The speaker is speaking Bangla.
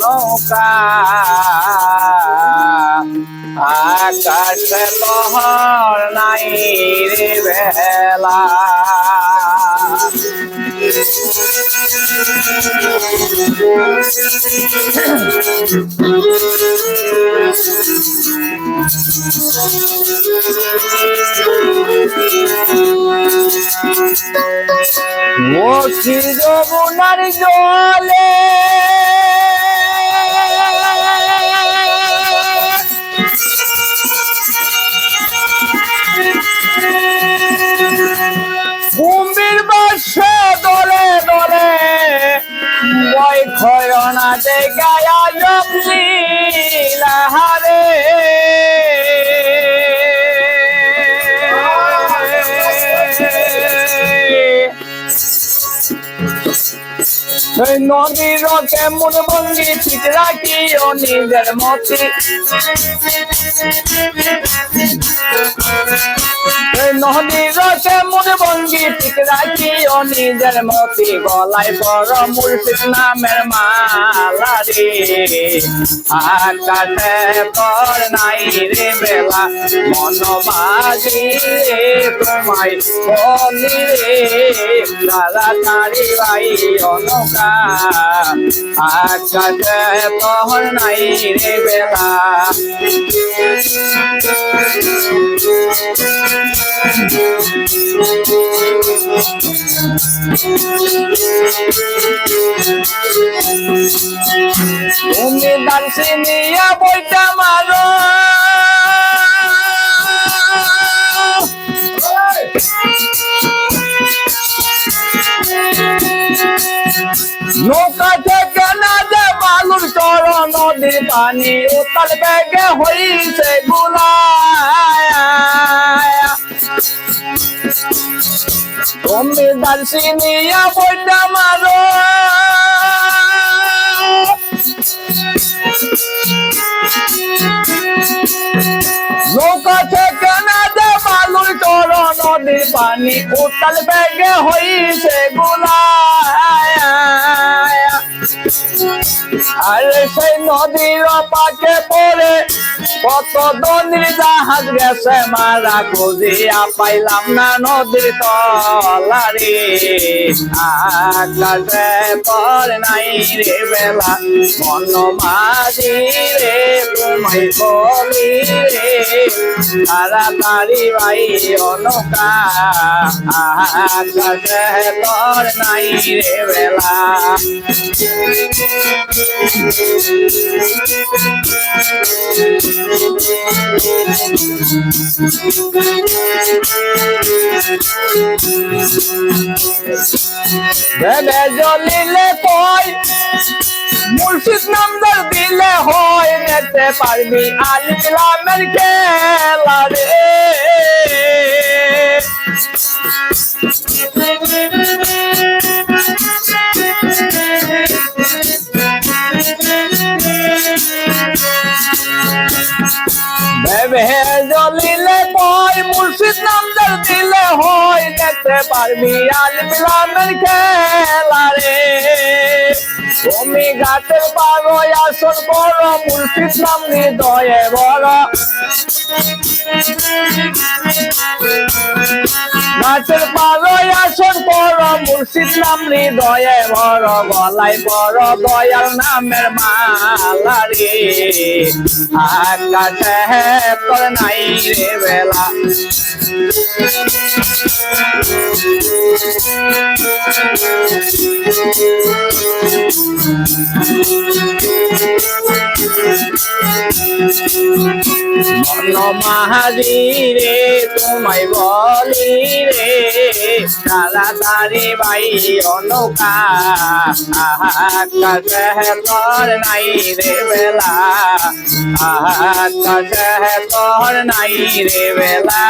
নৌকা আকাশ লহর নাই রে বেলা। ও কি যমুনার জলে। কুম্ভীর বাসে দলে দলে বই খয়না দেখায়া জপলি লাহারে। নদীর কেমন ভঙ্গি ঠিক রাখি ও নিজের মতি। নদীর কেমন ভঙ্গি ঠিক রাখি ও নিজের মতি। গলায় বড় মুর্শিদ নামের মালা রে। আকাশে পর নাই রে বেলা, মন বাজি রে তোমায় বলি রে। তাড়াতাড়ি ভাই অনকা আকাশে পর নাই রে বেলা তুমি দার্সি নিয়া বইটা মারো। নৌকা থেকে না যে বালুর চর নদীর পানি উত্তর বেগে হইছে গুলায় তুমি দার্সি নিয়া বইটা মারো। নৌকা নদীর পানি উত্তাল বেগে হইছে গুলায়। আরে সেই নদীর পাকে পড়ে কত দনির জাহাজ গেছে মারা খুঁজিয়া পাইলাম না নদীর তলারে। আকাশে পর নাই রে বেলা, মন মাঝি রে তোমায় বলি রে। তাড়াতাড়ি ভাই অনকা আকাশে পর নাই রে বেলা। ভেবে জ্বলিলে কয় মুর্শিদ নামদার দিলে হয় নিতে পারবি আলিলামের খেলা রে। ভেবে জ্বলিলে কয় মুর্শিদ নামদার দিলে হয় দেখতে পারবি আলিলামের খেলা রে। তুমি গাছের পাগো আসন বড় মুর্শিদ নাম হৃদয়ে বড় গাছের মুর্শিদ নাম হৃদয়ে বড় গলায় বড় দয়াল নামের মালা রে। তোর নাই রে বেলা। মন মাহাজি রে তোমায় বলি রে তাড়াতাড়ি ভাই অনুকা তোর নাই রে বেলা তোর নাই রে বেলা।